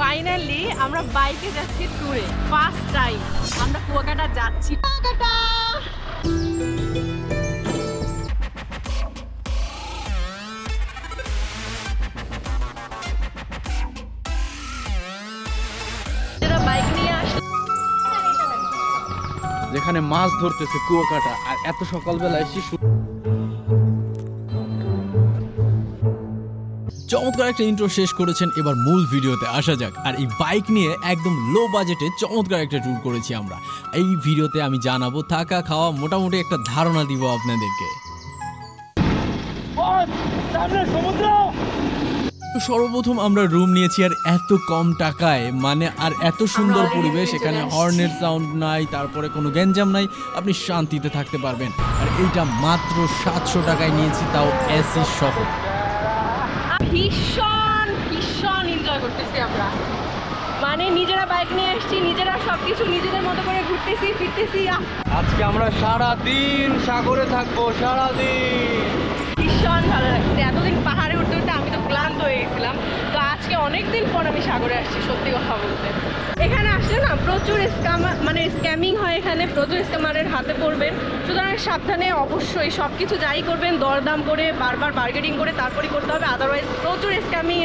Finally আমরা বাইকে যাচ্ছি ট্যুরে ফার্স্ট টাইম আমরা কুয়াকাটা যাচ্ছি। যেখানে মাছ ধরতেছে কুয়াকাটা, আর এত সকালবেলায় শিশু চমৎকার একটা ইন্ট্রো শেষ করেছেন। এবার মূল ভিডিওতে আসা যাক। আর এই বাইক নিয়ে একদম লো বাজেটে চমৎকার একটা ট্যুর করেছি আমরা। এই ভিডিওতে আমি জানাব থাকা খাওয়া মোটামুটি একটা ধারণা দিব আপনাদেরকে। সর্বপ্রথম আমরা রুম নিয়েছি আর এত কম টাকায় মানে আর এত সুন্দর পরিবেশ এখানে হর্নের সাউন্ড নাই তারপরে কোনো গ্যাঞ্জাম নাই আপনি শান্তিতে থাকতে পারবেন। আর এইটা মাত্র সাতশো টাকায় নিয়েছি তাও এসি সহ। ভীষণ ভীষণ এনজয় করতেছি আমরা। মানে নিজেরা বাইক নিয়ে এসেছি, নিজেরা সবকিছু নিজেদের মতো করে ঘুরতেছি, ফিরতেছি আজকে আমরা সারা দিন সাগরে থাকব সারা দিন অনেক দিন পর আমি সাগরে আসছি, সত্যি কথা বলতে। এখানে আসলে না প্রচুর স্ক্যাম মানে স্ক্যামিং হয় এখানে, প্রচুর স্ক্যামারের হাতে পড়বেন সুতরাং সাবধানে অবশ্যই সব কিছু যাই করবেন, দরদাম করে বারবার বার্গেটিং করে তারপরেই করতে হবে আদারওয়াইজ প্রচুর স্ক্যামিং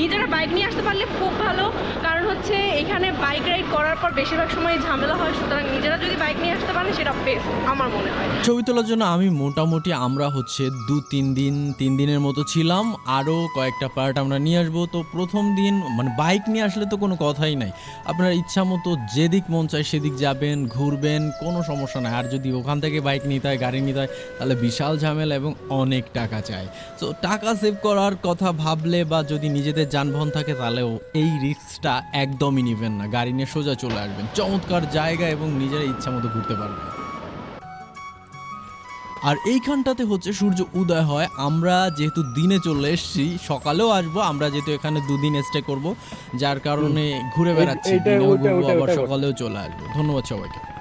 নিজেরা বাইক নিয়ে আসতে পারলে খুব ভালো। কারণ হচ্ছে এখানে বাইক রাইড করার পর বেশিরভাগ সময় ঝামেলা হয়, সুতরাং নিজেরা যদি বাইক নিয়ে আসতে পারেন, সেটা বেস্ট আমার মনে হয়। ছবি তোলার জন্য আমি মোটামুটি আমরা হচ্ছে দু, তিন দিন, তিন দিনের মতো ছিলাম। আরও কয়েকটা পার্ট আমরা নিয়ে আসব। তো প্রথম দিন মানে বাইক নিয়ে আসলে তো কোনো কথাই নাই। আপনার ইচ্ছা মতো যেদিক মন চায় সেদিক যাবেন, ঘুরবেন, কোনো সমস্যা নাই। আর যদি ওখান থেকে বাইক নিতে হয়, গাড়ি নিতে হয়, তাহলে বিশাল ঝামেলা এবং অনেক টাকা চাই। তো টাকা সেভ করার কথা ভাবলে বা যদি নিজেদের যানবাহন থাকে তাহলেও এই রিস্কটা একদমই নেবেন না। গাড়ি নিয়ে সোজা চলে আসবেন। চমৎকার জায়গা এবং নিজের ইচ্ছা মতো ঘুরতে পারবেন। আর এইখানটাতে হচ্ছে সূর্য উদয় হয়। আমরা যেহেতু দিনে চলে এসেছি সকালেও আসব। আমরা যেহেতু এখানে দুদিন স্টে করব যার কারণে ঘুরে বেড়াচ্ছি। আবার সকালেও চলে আসব। ধন্যবাদ সবাইকে।